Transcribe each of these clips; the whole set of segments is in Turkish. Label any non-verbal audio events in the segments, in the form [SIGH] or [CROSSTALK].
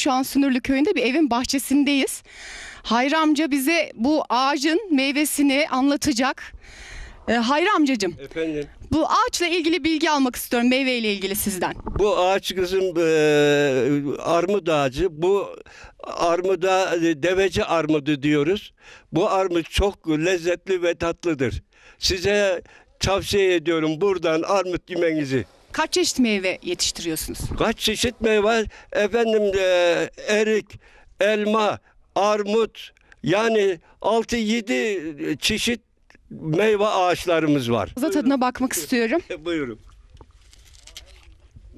şu an Sünürlü Köyü'nde bir evin bahçesindeyiz. Hayri amca bize bu ağacın meyvesini anlatacak. Ee, Hayri amcacığım Efendim bu ağaçla ilgili bilgi almak istiyorum meyveyle ilgili sizden. bu ağaç kızım e, armut ağacı. Bu armuda e, deveci armudu diyoruz. Bu armut çok lezzetli ve tatlıdır. Size tavsiye ediyorum buradan armut yemenizi. Kaç çeşit meyve yetiştiriyorsunuz? Kaç çeşit meyve? Efendim e, erik, elma, armut yani 6-7 çeşit meyve ağaçlarımız var. Fazla tadına bakmak istiyorum. [LAUGHS] Buyurun.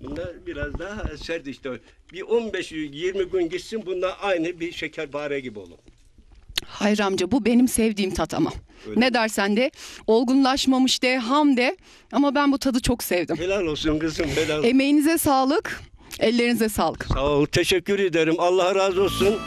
Bunlar biraz daha sert işte. Bir 15-20 gün gitsin bunlar aynı bir şekerbare gibi olur. Hayri amca bu benim sevdiğim tat ama. Öyle ne dersen de olgunlaşmamış de ham de ama ben bu tadı çok sevdim. Helal olsun kızım helal. Emeğinize sağlık, ellerinize sağlık. Sağ ol teşekkür ederim. Allah razı olsun.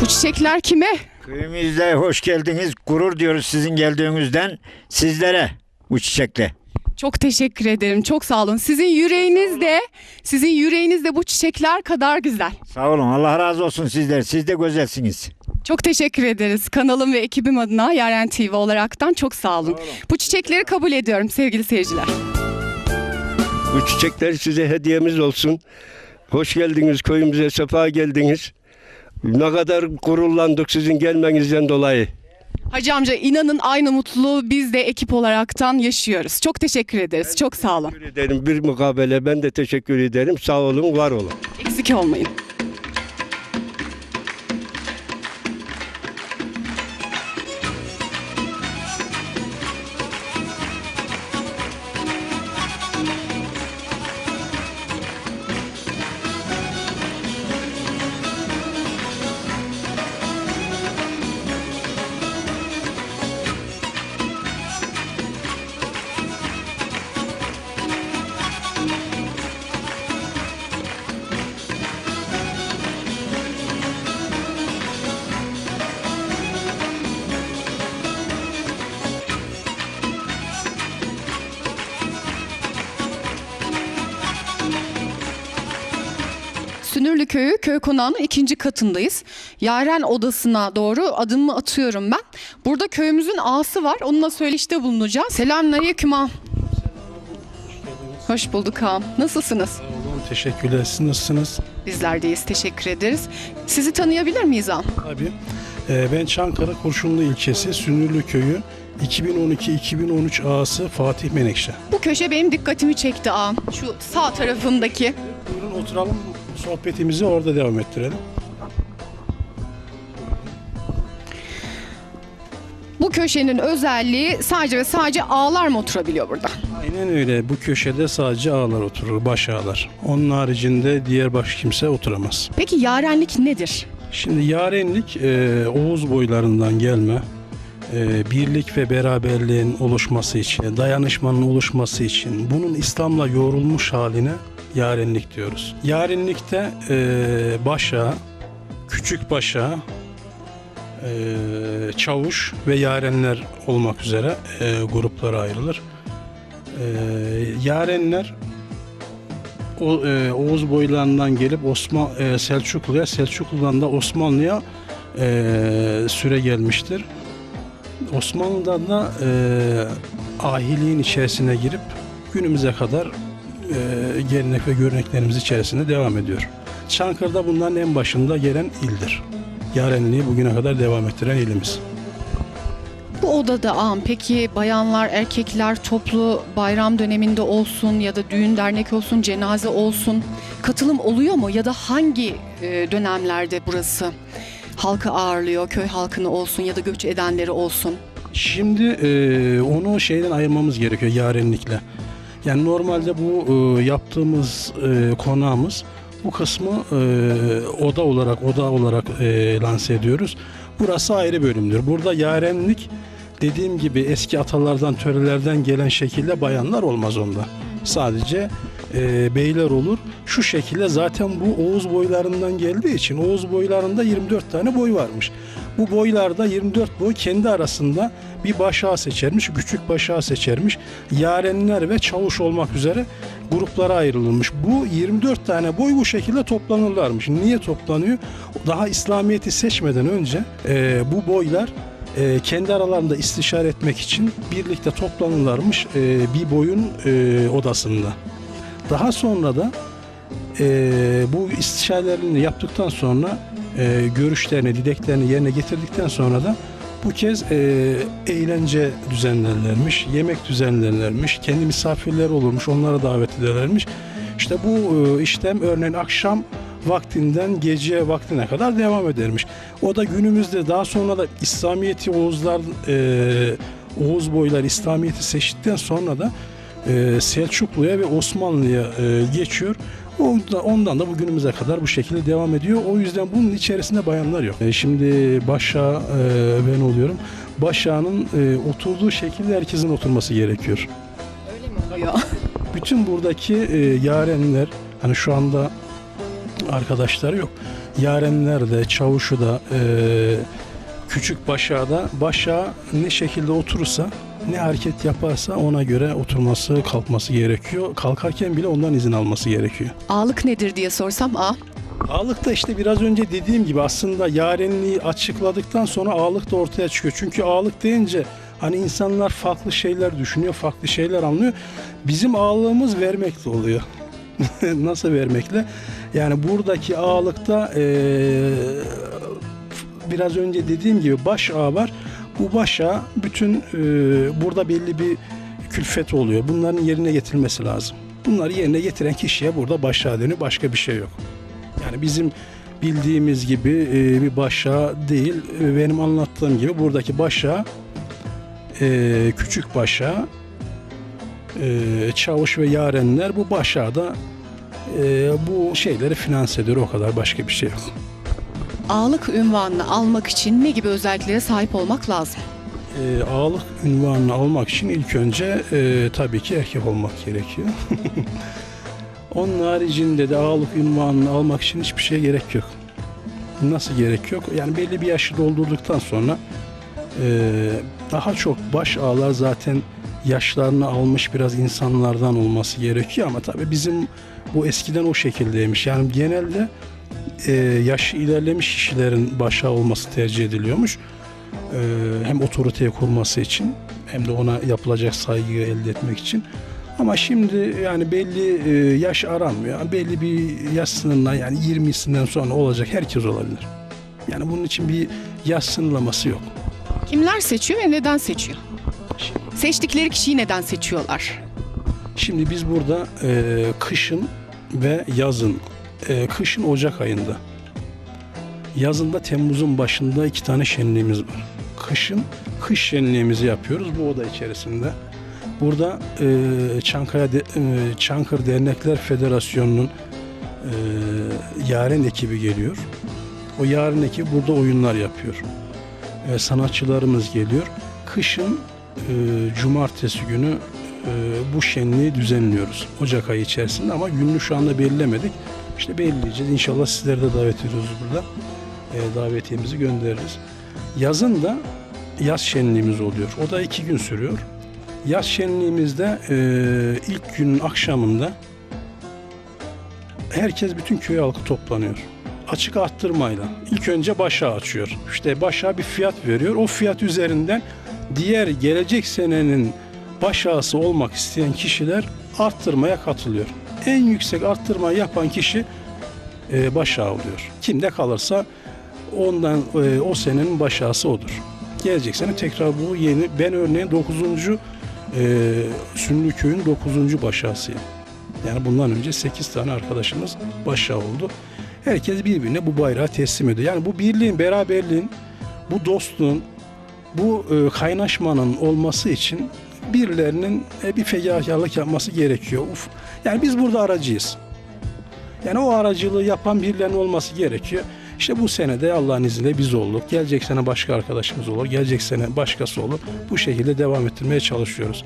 Bu çiçekler kime? Köyümüzde hoş geldiniz. Gurur diyoruz sizin geldiğinizden sizlere bu çiçekle. Çok teşekkür ederim. Çok sağ olun. Sizin yüreğiniz de, sizin yüreğiniz de bu çiçekler kadar güzel. Sağ olun. Allah razı olsun sizler. Siz de güzelsiniz. Çok teşekkür ederiz. Kanalım ve ekibim adına Yaren TV olaraktan çok sağ olun. Bu çiçekleri kabul ediyorum sevgili seyirciler. Bu çiçekler size hediyemiz olsun. Hoş geldiniz köyümüze, sefa geldiniz. Ne kadar gururlandık sizin gelmenizden dolayı. Hacı amca inanın aynı mutluluğu biz de ekip olaraktan yaşıyoruz. Çok teşekkür ederiz. Çok sağ olun. Teşekkür ederim. Bir mukabele ben de teşekkür ederim. Sağ olun, var olun. Eksik olmayın. Sünürlü Köyü köy konağının ikinci katındayız. Yaren odasına doğru adımımı atıyorum ben. Burada köyümüzün ağası var. Onunla söyleşte bulunacağız. Selamünaleyküm ağam. Hoş bulduk ağam. Nasılsınız? Oğlum teşekkürler. Siz nasılsınız? Bizler deyiz. Teşekkür ederiz. Sizi tanıyabilir miyiz ağam? Tabii. Ee, ben Çankara Kurşunlu ilçesi Sünürlü Köyü 2012-2013 ağası Fatih Menekşe. Bu köşe benim dikkatimi çekti ağam. Şu sağ tarafındaki. Buyurun oturalım sohbetimizi orada devam ettirelim. Bu köşenin özelliği sadece ve sadece ağlar mı oturabiliyor burada? Aynen öyle. Bu köşede sadece ağlar oturur, baş ağlar. Onun haricinde diğer baş kimse oturamaz. Peki yarenlik nedir? Şimdi yarenlik e, Oğuz boylarından gelme e, birlik ve beraberliğin oluşması için, dayanışmanın oluşması için bunun İslam'la yoğrulmuş haline yarenlik diyoruz. Yarenlikte e, başa, küçük başa, e, çavuş ve yarenler olmak üzere e, gruplara ayrılır. E, yarenler e, Oğuz boylarından gelip Osman e, Selçuklu'ya, Selçuklu'dan da Osmanlı'ya e, süre gelmiştir. Osmanlı'dan da ahiliğin içerisine girip günümüze kadar gelenek ve göreneklerimiz içerisinde devam ediyor. Çankırı'da bunların en başında gelen ildir. Yarenliği bugüne kadar devam ettiren ilimiz. Bu odada ağam peki bayanlar, erkekler toplu bayram döneminde olsun ya da düğün dernek olsun, cenaze olsun katılım oluyor mu? Ya da hangi e, dönemlerde burası halkı ağırlıyor, köy halkını olsun ya da göç edenleri olsun? Şimdi e, onu şeyden ayırmamız gerekiyor yarenlikle. Yani normalde bu e, yaptığımız e, konağımız bu kısmı e, oda olarak oda olarak e, lanse ediyoruz. Burası ayrı bölümdür. Burada yarenlik dediğim gibi eski atalardan törelerden gelen şekilde bayanlar olmaz onda. Sadece e, beyler olur. Şu şekilde zaten bu Oğuz boylarından geldiği için Oğuz boylarında 24 tane boy varmış. Bu boylarda 24 boy kendi arasında bir başağı seçermiş, küçük başağı seçermiş. Yarenler ve çavuş olmak üzere gruplara ayrılırmış. Bu 24 tane boy bu şekilde toplanırlarmış. Niye toplanıyor? Daha İslamiyet'i seçmeden önce e, bu boylar e, kendi aralarında istişare etmek için birlikte toplanırlarmış e, bir boyun e, odasında. Daha sonra da e, bu istişarelerini yaptıktan sonra e, görüşlerini, dileklerini yerine getirdikten sonra da bu kez e, eğlence düzenlerlermiş, yemek düzenlerlermiş, kendi misafirleri olurmuş, onlara davet ederlermiş. İşte bu e, işlem örneğin akşam vaktinden gece vaktine kadar devam edermiş. O da günümüzde daha sonra da İslamiyet'i Oğuzlar, e, Oğuz boylar İslamiyet'i seçtikten sonra da e, Selçuklu'ya ve Osmanlı'ya e, geçiyor. Ondan da bugünümüze kadar bu şekilde devam ediyor. O yüzden bunun içerisinde bayanlar yok. E, Şimdi başa e, ben oluyorum. Başağının e, oturduğu şekilde herkesin oturması gerekiyor. Öyle mi oluyor? Bütün buradaki e, yarenler hani şu anda arkadaşları yok. Yarenler de, çavuşu da, e, küçük başağı da başağı ne şekilde oturursa, ne hareket yaparsa ona göre oturması, kalkması gerekiyor. Kalkarken bile ondan izin alması gerekiyor. Ağlık nedir diye sorsam A. Ağlık da işte biraz önce dediğim gibi aslında yarenliği açıkladıktan sonra ağlık da ortaya çıkıyor. Çünkü ağlık deyince hani insanlar farklı şeyler düşünüyor, farklı şeyler anlıyor. Bizim ağlığımız vermekle oluyor. [LAUGHS] Nasıl vermekle? Yani buradaki ağlıkta eee, biraz önce dediğim gibi baş ağa var. Bu baş ağa bütün eee, burada belli bir külfet oluyor. Bunların yerine getirilmesi lazım. Bunları yerine getiren kişiye burada baş ağa deniyor. Başka bir şey yok. Yani bizim bildiğimiz gibi e, bir başa değil, e, benim anlattığım gibi buradaki başa e, küçük başa e, çavuş ve yarenler bu başa e, bu şeyleri finanse ediyor o kadar başka bir şey yok. Ağlık ünvanını almak için ne gibi özelliklere sahip olmak lazım? E, ağalık ünvanını almak için ilk önce e, tabii ki erkek olmak gerekiyor. [LAUGHS] Onun haricinde de ağalık ünvanını almak için hiçbir şeye gerek yok. Nasıl gerek yok? Yani belli bir yaşı doldurduktan sonra e, daha çok baş ağlar zaten yaşlarını almış biraz insanlardan olması gerekiyor ama tabii bizim bu eskiden o şekildeymiş. Yani genelde e, yaşı ilerlemiş kişilerin başa olması tercih ediliyormuş. E, hem otoriteyi kurması için hem de ona yapılacak saygıyı elde etmek için. Ama şimdi yani belli e, yaş aranmıyor. Yani belli bir yaş sınırına yani 20'sinden sonra olacak herkes olabilir. Yani bunun için bir yaş sınırlaması yok. Kimler seçiyor ve neden seçiyor? Seçtikleri kişiyi neden seçiyorlar? Şimdi biz burada e, kışın ve yazın, e, kışın Ocak ayında, yazında Temmuz'un başında iki tane şenliğimiz var. Kışın kış şenliğimizi yapıyoruz bu oda içerisinde. Burada e, Çankaya De- e, Çankır Dernekler Federasyonu'nun e, yaren ekibi geliyor. O yaren ekibi burada oyunlar yapıyor. E, sanatçılarımız geliyor. Kışın e, cumartesi günü bu şenliği düzenliyoruz Ocak ayı içerisinde ama gününü şu anda belirlemedik. İşte belirleyeceğiz. İnşallah sizleri de davet ediyoruz burada. E, davetiyemizi göndeririz. Yazın da yaz şenliğimiz oluyor. O da iki gün sürüyor. Yaz şenliğimizde e, ilk günün akşamında herkes bütün köy halkı toplanıyor. Açık arttırmayla. İlk önce başa açıyor. İşte başa bir fiyat veriyor. O fiyat üzerinden diğer gelecek senenin baş ağası olmak isteyen kişiler arttırmaya katılıyor. En yüksek arttırma yapan kişi e, baş ağa oluyor. Kimde kalırsa ondan e, o senenin baş ağası odur. Gelecek sene tekrar bu yeni ben örneğin 9. E, Sünlü köyün 9. baş ağasıyım. Yani bundan önce 8 tane arkadaşımız baş ağa oldu. Herkes birbirine bu bayrağı teslim ediyor. Yani bu birliğin, beraberliğin, bu dostluğun, bu e, kaynaşmanın olması için birilerinin e, bir fedakarlık yapması gerekiyor. Uf. Yani biz burada aracıyız. Yani o aracılığı yapan birilerinin olması gerekiyor. İşte bu sene de Allah'ın izniyle biz olduk. Gelecek sene başka arkadaşımız olur. Gelecek sene başkası olur. Bu şekilde devam ettirmeye çalışıyoruz.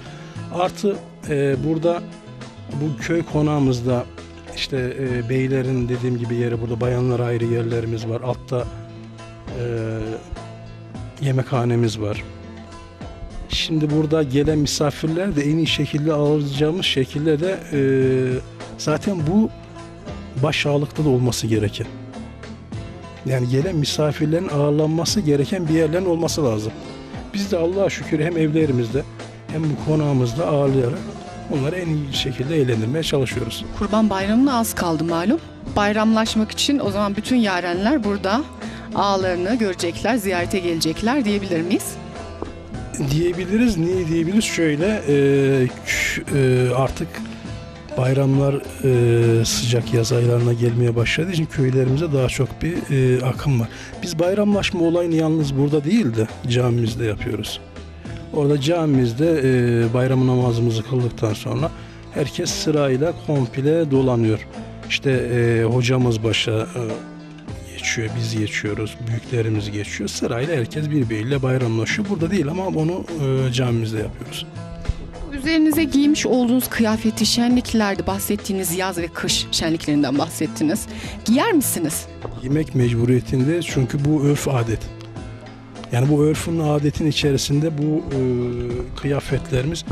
Artı e, burada bu köy konağımızda işte e, beylerin dediğim gibi yeri burada bayanlar ayrı yerlerimiz var. Altta e, yemekhanemiz var. Şimdi burada gelen misafirler de en iyi şekilde ağırlayacağımız şekilde de e, zaten bu baş ağırlıkta da olması gereken. Yani gelen misafirlerin ağırlanması gereken bir yerlerin olması lazım. Biz de Allah'a şükür hem evlerimizde hem bu konağımızda ağırlayarak onları en iyi şekilde eğlendirmeye çalışıyoruz. Kurban Bayramı'na az kaldı malum. Bayramlaşmak için o zaman bütün yarenler burada ağalarını görecekler, ziyarete gelecekler diyebilir miyiz? Diyebiliriz. Niye diyebiliriz? Şöyle e, e, artık bayramlar e, sıcak yaz aylarına gelmeye başladığı için köylerimize daha çok bir e, akım var. Biz bayramlaşma olayını yalnız burada değil de camimizde yapıyoruz. Orada camimizde e, bayram namazımızı kıldıktan sonra herkes sırayla komple dolanıyor. İşte e, hocamız başa e, geçiyor, biz geçiyoruz, büyüklerimiz geçiyor. Sırayla herkes birbiriyle bayramlaşıyor. Burada değil ama onu e, camimizde yapıyoruz. Üzerinize giymiş olduğunuz kıyafeti şenliklerde bahsettiğiniz yaz ve kış şenliklerinden bahsettiniz. Giyer misiniz? Yemek mecburiyetinde çünkü bu örf adet. Yani bu örfün adetin içerisinde bu e, kıyafetlerimiz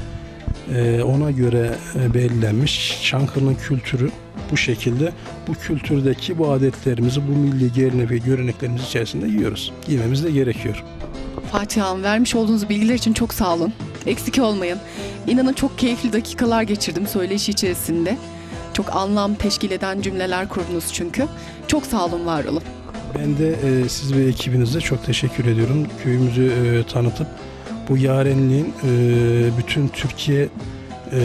ona göre e, belirlenmiş. Çankırı'nın kültürü bu şekilde. Bu kültürdeki bu adetlerimizi, bu milli gelenek ve göreneklerimiz içerisinde giyiyoruz. Giymemiz de gerekiyor. Fatih Hanım vermiş olduğunuz bilgiler için çok sağ olun. Eksik olmayın. İnanın çok keyifli dakikalar geçirdim söyleşi içerisinde. Çok anlam teşkil eden cümleler kurdunuz çünkü. Çok sağ olun, var olun. Ben de e, siz ve ekibinize çok teşekkür ediyorum. Köyümüzü e, tanıtıp bu yarenliğin e, bütün Türkiye e,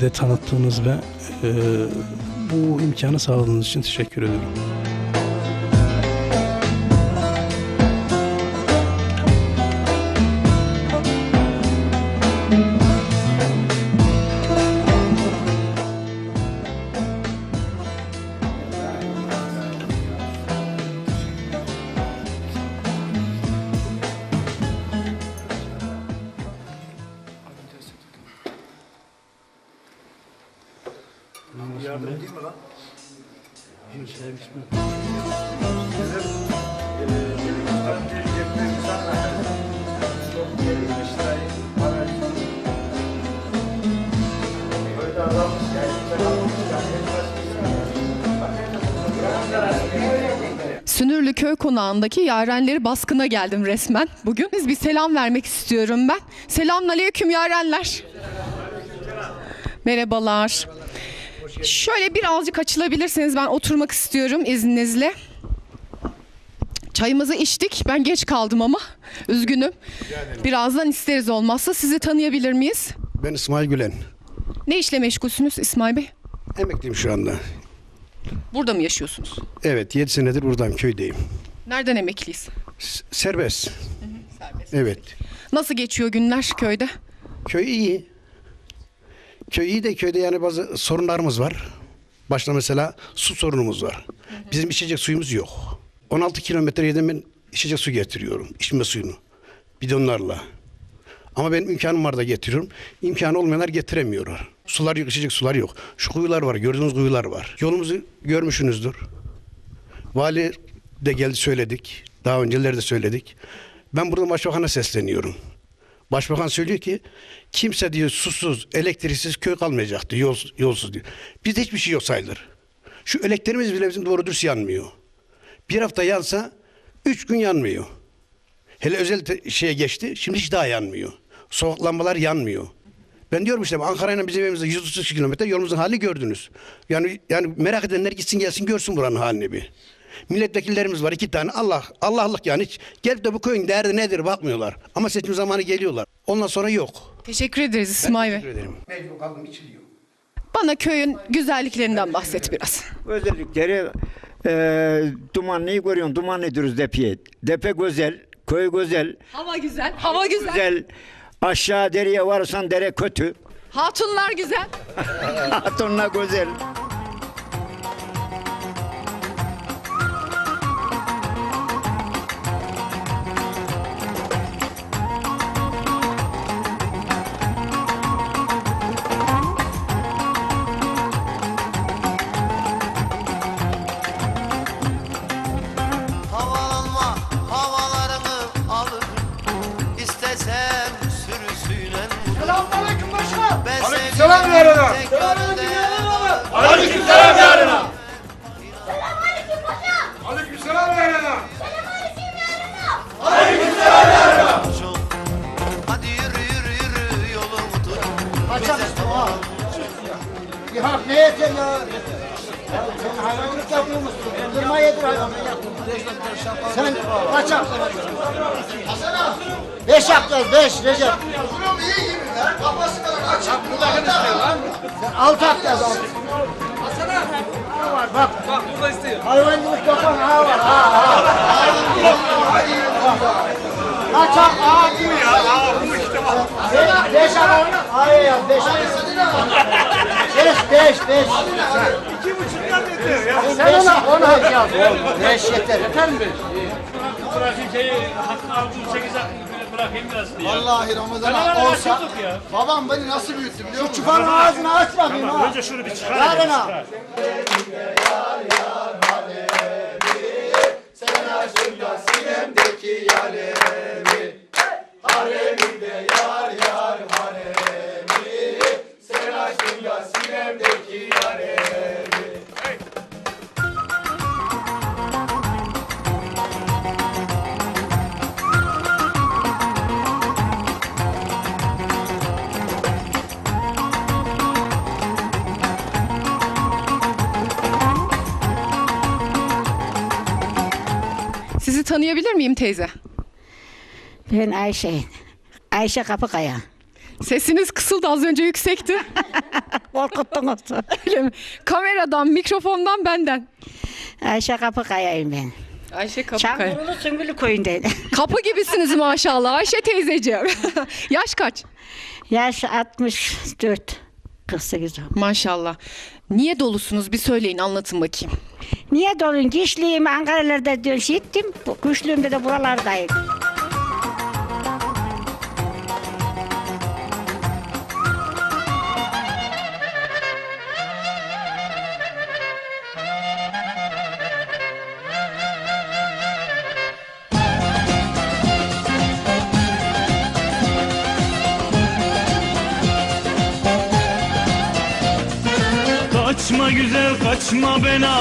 de tanıttığınız ve e, bu imkanı sağladığınız için teşekkür ediyorum. Sünürlü Köy Konağı'ndaki yarenleri baskına geldim resmen bugün. Biz bir selam vermek istiyorum ben. Selamun aleyküm yarenler. Merhabalar. Şöyle birazcık açılabilirseniz ben oturmak istiyorum izninizle. Çayımızı içtik. Ben geç kaldım ama. [LAUGHS] Üzgünüm. Birazdan isteriz olmazsa. Sizi tanıyabilir miyiz? Ben İsmail Gülen. Ne işle meşgulsünüz İsmail Bey? Emekliyim şu anda. Burada mı yaşıyorsunuz? Evet 7 senedir buradayım köydeyim. Nereden emekliyiz? S- serbest. Serbest. Evet. Nasıl geçiyor günler köyde? Köy iyi. Köy iyi de köyde yani bazı sorunlarımız var. Başta mesela su sorunumuz var. Bizim içecek suyumuz yok. 16 kilometre yerden ben içecek su getiriyorum. içme suyunu. Bidonlarla. Ama benim imkanım var da getiriyorum. İmkanı olmayanlar getiremiyorlar. Sular yok, içecek sular yok. Şu kuyular var, gördüğünüz kuyular var. Yolumuzu görmüşsünüzdür. Vali de geldi söyledik. Daha önceleri de söyledik. Ben burada başbakana sesleniyorum. Başbakan söylüyor ki kimse diyor susuz, elektriksiz köy kalmayacak diyor, yol, yolsuz diyor. Bizde hiçbir şey yok sayılır. Şu elektriğimiz bile bizim doğru dürüst yanmıyor. Bir hafta yansa üç gün yanmıyor. Hele özel şeye geçti, şimdi hiç daha yanmıyor. Sokak lambalar yanmıyor. Ben diyorum işte Ankara'yla bizim evimizde 130 kilometre yolumuzun hali gördünüz. Yani yani merak edenler gitsin gelsin görsün buranın halini bir. Milletvekillerimiz var iki tane Allah Allah'lık yani hiç gelip de bu köyün derdi nedir bakmıyorlar. Ama seçim zamanı geliyorlar. Ondan sonra yok. Teşekkür ederiz İsmail Bey. Teşekkür ederim. Mecbur kaldım içiliyor. Bana köyün güzelliklerinden bahset biraz. Özellikleri e, dumanlıyı görüyorsun. Dumanlı diyoruz depiye. Depe güzel, köy güzel, Hava güzel, hava güzel. güzel. Aşağı dereye varırsan dere kötü. Hatunlar güzel. [LAUGHS] Hatunla güzel. Bezem sürüsüyle Selamünaleyküm başkanım. Aleykümselam yarına. Selamünaleyküm yarına. Aleykümselam yarına. Selamünaleyküm başkanım. Aleykümselam yarına. Selamünaleyküm yarına. Aleykümselam yarına. Hadi yürü yürü yürü yolu tut. Kaçak üstü o. Ne yeter ya? Sen hayvancılık yapıyor musun? Kırma yedir hayvanı. Sen kaçak. Beş yapacağız, beş Recep. Sen altı yapacağız, altı. Ha var, bak. Bak burada istiyor. Hayvancılık yapan ha var, ha ha. Kaçak, ha bu ya, ha bu işte bak. Beş, beş alalım. Hayır ya, beş. Beş, beş, beş. Sen ona, ona yaz. Beş yeter. Yeter mi? Vallahi Ramazan olsa babam beni nasıl büyüttü biliyor musun? Çıkarın ağzını aç bakayım ha. Önce şunu bir çıkar. Yarın ha. Sizi tanıyabilir miyim teyze? Ben Ayşe. Ayşe Kapıkaya. Sesiniz kısıldı az önce yüksekti. [LAUGHS] Korkuttunuz. Öyle mi? Kameradan, mikrofondan benden. Ayşe Kapıkaya'yım ben. Ayşe Kapıkaya. Çamburulu Sümbülü köyünden. [LAUGHS] Kapı gibisiniz maşallah Ayşe teyzeciğim. [LAUGHS] Yaş kaç? Yaş 64. 48 oldu. Maşallah. Niye dolusunuz bir söyleyin anlatın bakayım. Niye dolun? Gençliğimi Ankara'larda. Bu Güçlüğümde de buralardayım.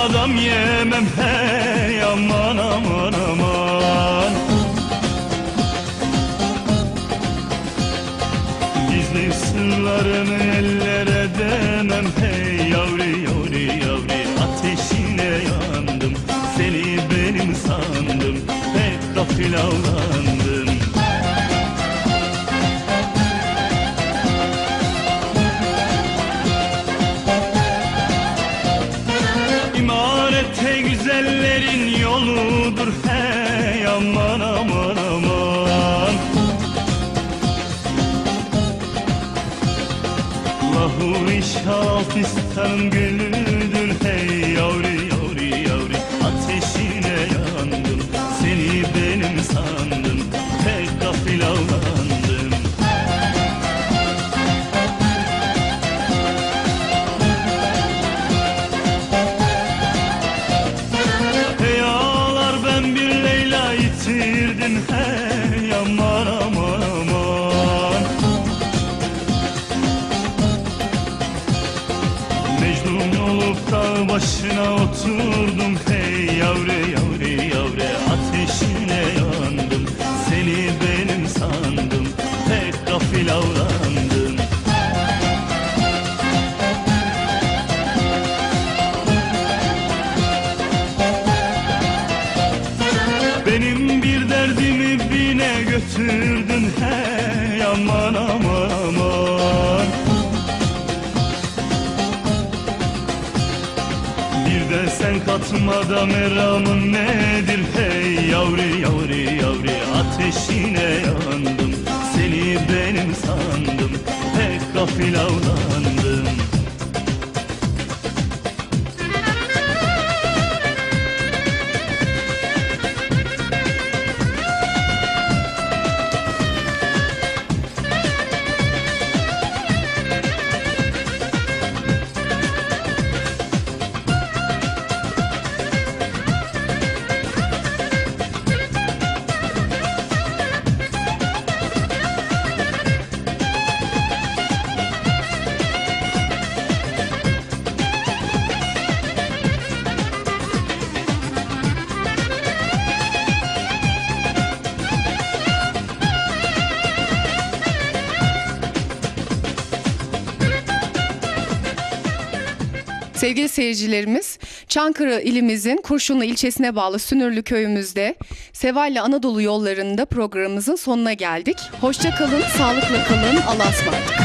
Adam yemem hey aman aman aman. Gizli sırlarını ellere demem hey yavri yavri yavri. Ateşine yandım seni benim sandım. Pek gafil avlandım aman aman aman Lahu inşallah isterim gülüdür götürdün hey aman aman aman. Bir de sen katmada meramın nedir? Hey yavri yavri yavri Ateşine yandım. Seni benim sandım Pek gafil Sevgili seyircilerimiz, Çankırı ilimizin Kurşunlu ilçesine bağlı Sünürlü köyümüzde Seval'le Anadolu yollarında programımızın sonuna geldik. Hoşça kalın, sağlıkla kalın, Allah'a ısmarladık.